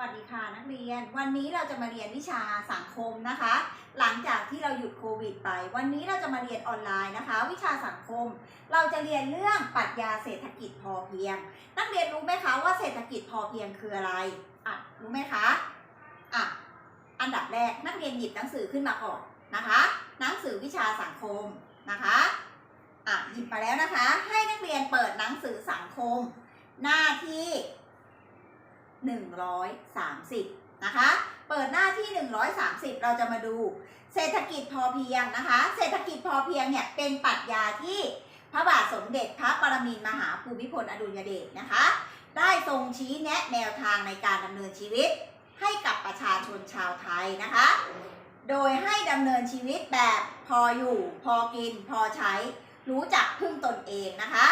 วัสดีค่ะนักเรียน วันนี้เราจะมาเรียนวิชาสังคมนะคะ หลังจากที่เราหยุดโควิดไป วันนี้เราจะมาเรียนออนไลน์นะคะ วิชาสังคม เราจะเรียนเรื่องปรัชญาเศรษฐกิจพอเพียง นักเรียนรู้ไหมคะว่าเศรษฐกิจพอเพียงคืออะไรอะรู้ไหมคะอะอันดับแรกนักเรียนหยิบหนังสือขึ้นมาก่อนนะคะ หนังสือวิชาสังคมนะคะอะหยิบมาแล้วนะคะ ให้นักเรียนเปิดหนังสือสังคม หน้าที่ 130 นะคะ เปิดหน้าที่ 130 เราจะมาดู เศรษฐกิจพอเพียงนะคะ เศรษฐกิจพอเพียงเนี่ยเป็นปรัชญาที่พระบาทสมเด็จพระปรมินทรมหาภูมิพลอดุลยเดชนะคะ ได้ทรงชี้แนะแนวทางในการดำเนินชีวิต ให้กับประชาชนชาวไทยนะคะ โดยให้ดำเนินชีวิตแบบพออยู่ พอกิน พอใช้ รู้จักพึ่งตนเองนะคะ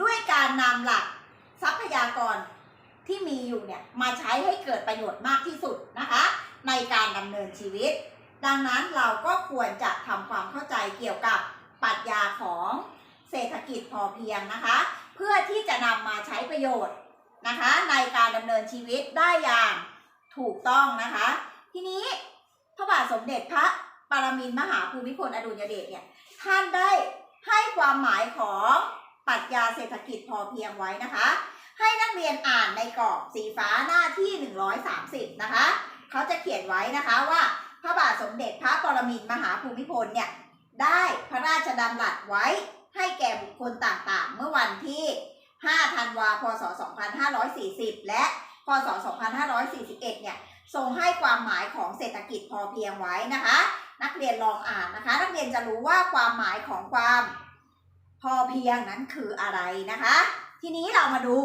ด้วยการนำหลักทรัพยากร ที่มีอยู่เนี่ยมาใช้ให้เกิดประโยชน์มากที่สุดนะคะ ในการดำเนินชีวิต ดังนั้นเราก็ควรจะทำความเข้าใจเกี่ยวกับปรัชญาของเศรษฐกิจพอเพียงนะคะ เพื่อที่จะนำมาใช้ประโยชน์นะคะ ในการดำเนินชีวิตได้อย่างถูกต้องนะคะ ทีนี้พระบาทสมเด็จพระปรมินมหาภูมิพลอดุลยเดชเนี่ยท่านได้ให้ความหมายของปรัชญาเศรษฐกิจพอเพียงไว้นะคะ ให้นักเรียนอ่านในกรอบสีฟ้าหน้าที่ 130 นะคะ เขาจะเขียนไว้นะคะว่า พระบาทสมเด็จพระปรมินทรมหาภูมิพลเนี่ยได้พระราชดำรัสไว้ให้แก่บุคคลต่างๆ เมื่อวันที่ 5 ธันวาคม พศ 2540 และพศ 2541 เนี่ยทรงให้ความหมายของเศรษฐกิจพอเพียงไว้นะคะ นักเรียนลองอ่านนะคะ นักเรียนจะรู้ว่าความหมายของความพอเพียงนั้นคืออะไรนะคะ ทีนี้เรามาดู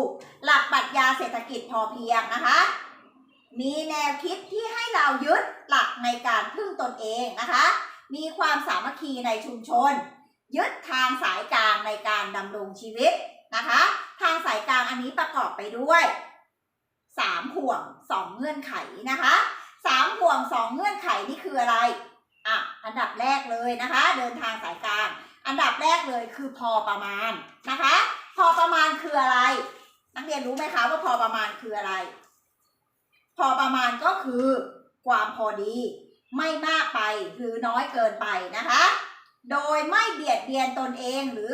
หลักปรัชญาเศรษฐกิจพอเพียงนะคะ มีแนวคิดที่ให้เรายึดหลักในการพึ่งตนเองนะคะ มีความสามัคคีในชุมชน ยึดทางสายกลางในการดำรงชีวิตนะคะ ทางสายกลางอันนี้ประกอบไปด้วยสามห่วงสองเงื่อนไขนะคะสามห่วงสองเงื่อนไขนี่คืออะไรอะอันดับแรกเลยนะคะ เดินทางสายกลาง อันดับแรกเลยคือพอประมาณนะคะ อประมาณคืออะไร นักเรียนรู้ไหมคะว่าพอประมาณคืออะไร พอประมาณก็คือ ความพอดี ไม่มากไปหรือน้อยเกินไปนะคะ โดยไม่เบียดเบียนตนเองหรือ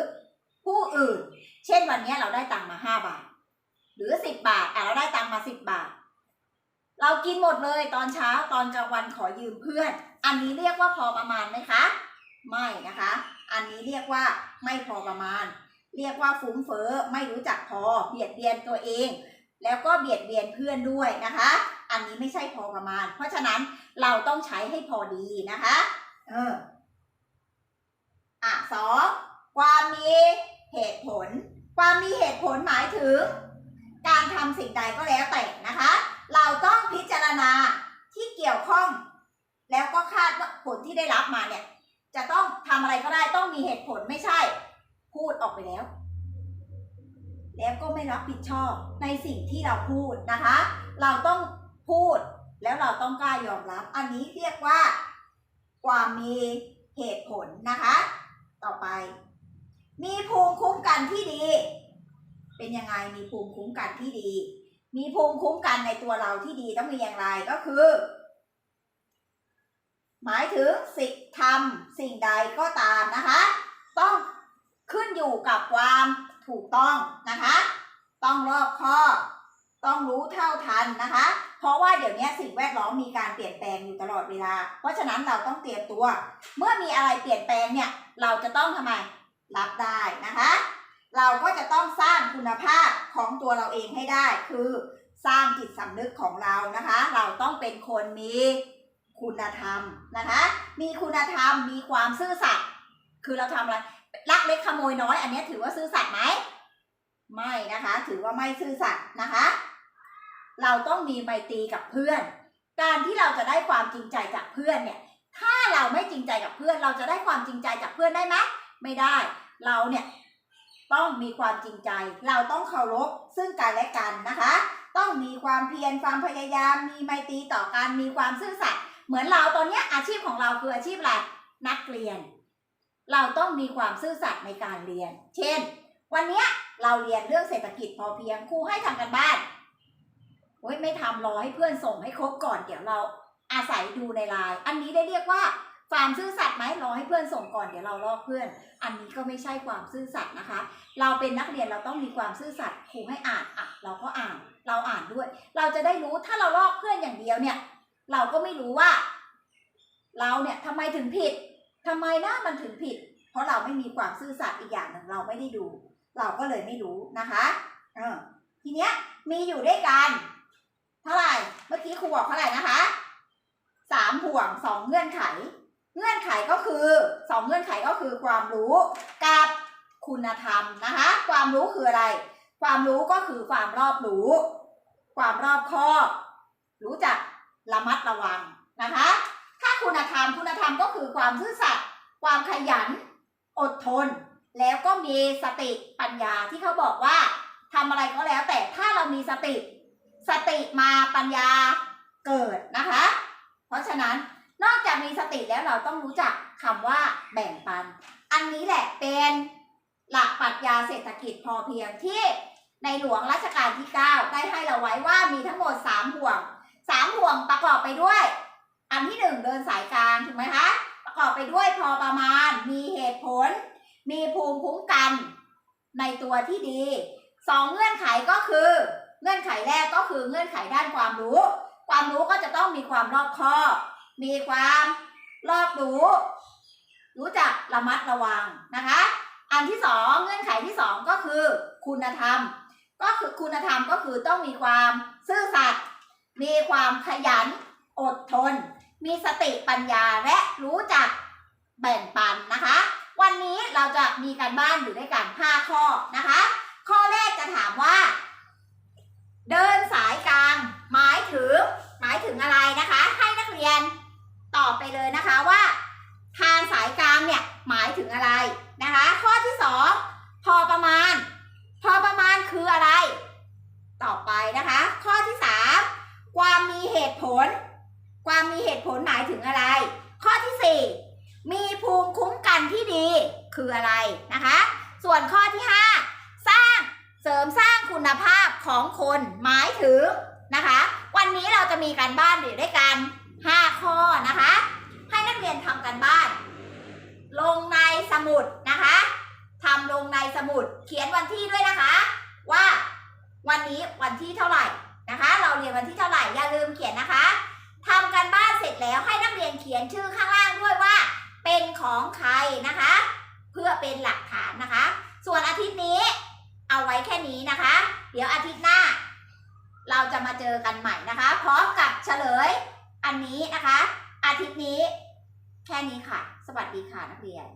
ผู้อื่น เช่นวันนี้เราได้ตังค์มาห้าบาท หรือสิบบาทอะเราได้ตังค์มาสิบบาท เรากินหมดเลยตอนเช้าตอนกลางวันขอยืมเพื่อน อันนี้เรียกว่าพอประมาณไหมคะ ไม่นะคะ อันนี้เรียกว่าไม่พอประมาณ เรียกว่าฟุ้งเฟ้อไม่รู้จักพอเบียดเบียนตัวเอง แล้วก็เบียดเบียนเพื่อนด้วยนะคะ อันนี้ไม่ใช่พอประมาณ เพราะฉะนั้นเราต้องใช้ให้พอดีนะคะ เอออะสองความมีเหตุผล ความมีเหตุผลหมายถึง การทำสิ่งใดก็แล้วแต่นะคะ เราต้องพิจารณาที่เกี่ยวข้อง แล้วก็คาดว่าผลที่ได้รับมาเนี่ย จะต้องทำอะไรก็ได้ต้องมีเหตุผลไม่ใช่ พูดออกไปแล้ว แล้วก็ไม่รับผิดชอบในสิ่งที่เราพูดนะคะ เราต้องพูดแล้วเราต้องกล้ายอมรับ อันนี้เรียกว่า ความมีเหตุผลนะคะ ต่อไป มีภูมิคุ้มกันที่ดี เป็นยังไงมีภูมิคุ้มกันที่ดี มีภูมิคุ้มกันในตัวเราที่ดีต้องมีอย่างไรก็คือ หมายถึงสิ่งทำสิ่งใดก็ตามนะคะ ต้อง ขึ้นอยู่กับความถูกต้องนะคะ ต้องรอบคอบต้องรู้เท่าทันนะคะ เพราะว่าเดี๋ยวนี้สิ่งแวดล้อมมีการเปลี่ยนแปลงอยู่ตลอดเวลา เพราะฉะนั้นเราต้องเตรียมตัว เมื่อมีอะไรเปลี่ยนแปลงเนี่ยเราจะต้องทำไมรับได้นะคะ เราก็จะต้องสร้างคุณภาพของตัวเราเองให้ได้ คือสร้างจิตสำนึกของเรานะคะ เราต้องเป็นคนมีคุณธรรมนะคะ มีคุณธรรมมีความซื่อสัตย์คือเราทำอะไร ลักเล็กขโมยน้อย อันนี้ถือว่าซื่อสัตย์ไหมไม่นะคะ ถือว่าไม่ซื่อสัตย์นะคะ เราต้องมีไมตรีกับเพื่อน การที่เราจะได้ความจริงใจจากเพื่อนเนี่ย ถ้าเราไม่จริงใจกับเพื่อน เราจะได้ความจริงใจจากเพื่อนได้ไหมไม่ได้ เราเนี่ยต้องมีความจริงใจ เราต้องเคารพซึ่งกันและกันนะคะ ต้องมีความเพียรความพยายาม มีไมตรีต่อกันมีความซื่อสัตย์เหมือนเราตอนนี้อาชีพของเราคืออาชีพอะไรนักเรียน เราต้องมีความซื่อสัตย์ในการเรียน เช่น วันเนี้ยเราเรียนเรื่องเศรษฐกิจพอเพียงครูให้ทำกันบ้านโอ๊ยไม่ทำรอให้เพื่อนส่งให้ครบก่อนเดี๋ยวเราอาศัยดูในไลน์อันนี้ได้เรียกว่าความซื่อสัตย์ไหมรอให้เพื่อนส่งก่อนเดี๋ยวเราลอกเพื่อน อันนี้ก็ไม่ใช่ความซื่อสัตย์นะคะ เราเป็นนักเรียนเราต้องมีความซื่อสัตย์ครูให้อ่านอะเราก็อ่านเราอ่านด้วย เราจะได้รู้ถ้าเราลอกเพื่อนอย่างเดียวเนี่ย เราก็ไม่รู้ว่า เราเนี่ยทำไมถึงผิด ทำไมนะมันถึงผิด เพราะเราไม่มีความซื่อสัตย์อีกอย่างหนึ่งเราไม่ได้ดู เราก็เลยไม่รู้นะคะเออทีเนี้ยมีอยู่ด้วยกันเท่าไหร่เมื่อกี้ครูบอกเท่าไหร่นะคะสามห่วงสองเงื่อนไข เงื่อนไขก็คือสองเงื่อนไขก็คือความรู้กับคุณธรรมนะคะ ความรู้คืออะไร ความรู้ก็คือความรอบรู้ ความรอบคอบรู้จักระมัดระวังนะคะ คุณธรรม คุณธรรมก็คือความซื่อสัตย์ ความขยัน อดทน แล้วก็มีสติปัญญาที่เขาบอกว่าทำอะไรก็แล้วแต่ถ้าเรามีสติ สติมาปัญญาเกิดนะคะ เพราะฉะนั้นนอกจากมีสติแล้วเราต้องรู้จักคำว่าแบ่งปัน อันนี้แหละเป็นหลักปรัชญาเศรษฐกิจพอเพียงที่ในหลวงรัชกาลที่ 9 ได้ให้เราไว้ว่ามีทั้งหมด 3 ห่วง 3 ห่วงประกอบไปด้วย อันที่1เดินสายกลางถูกไหมคะ ประกอบไปด้วยพอประมาณ มีเหตุผล มีภูมิคุ้มกัน ในตัวที่ดีสองเงื่อนไขก็คือ เงื่อนไขแรกก็คือเงื่อนไขด้านความรู้ ความรู้ก็จะต้องมีความรอบคอบมีความรอบรู้ รู้จักระมัดระวังนะคะ อันที่สองเงื่อนไขที่สองก็คือ คุณธรรม ก็คือคุณธรรมก็คือต้องมีความซื่อสัตย์มีความขยันอดทน มีสติปัญญาและรู้จักแบ่งปันนะคะ วันนี้เราจะมีการบ้านอยู่ด้วยกัน 5 ข้อนะคะ ข้อแรกจะถามว่า เดินสายกลางหมายถึงหมายถึงอะไรนะคะ ให้นักเรียนตอบไปเลยนะคะว่า ทางสายกลางเนี่ยหมายถึงอะไรนะคะ ข้อที่สองพอประมาณ พอประมาณคืออะไร ต่อไปนะคะ ข้อที่สามความมีเหตุผล ความมีเหตุผลหมายถึงอะไร ข้อที่สี่มีภูมิคุ้มกันที่ดีคืออะไรนะคะ ส่วนข้อที่ห้าสร้างเสริมสร้างคุณภาพของคนหมายถึงนะคะ วันนี้เราจะมีการบ้านอยู่ด้วยกัน 5 ข้อนะคะ ให้นักเรียนทำกันบ้าน ลงในสมุดนะคะทำลงในสมุดเขียนวันที่ด้วยนะคะ ว่าวันนี้วันที่เท่าไหร่นะคะ เราเรียนวันที่เท่าไหร่อย่าลืมเขียนนะคะ ทำกันบ้านเสร็จแล้วให้นักเรียนเขียนชื่อข้างล่างด้วยว่า เป็นของใครนะคะ เพื่อเป็นหลักฐานนะคะ ส่วนอาทิตย์นี้เอาไว้แค่นี้นะคะ เดี๋ยวอาทิตย์หน้า เราจะมาเจอกันใหม่นะคะ พร้อมกับเฉลยอันนี้นะคะ อาทิตย์นี้ แค่นี้ค่ะ สวัสดีค่ะนักเรียน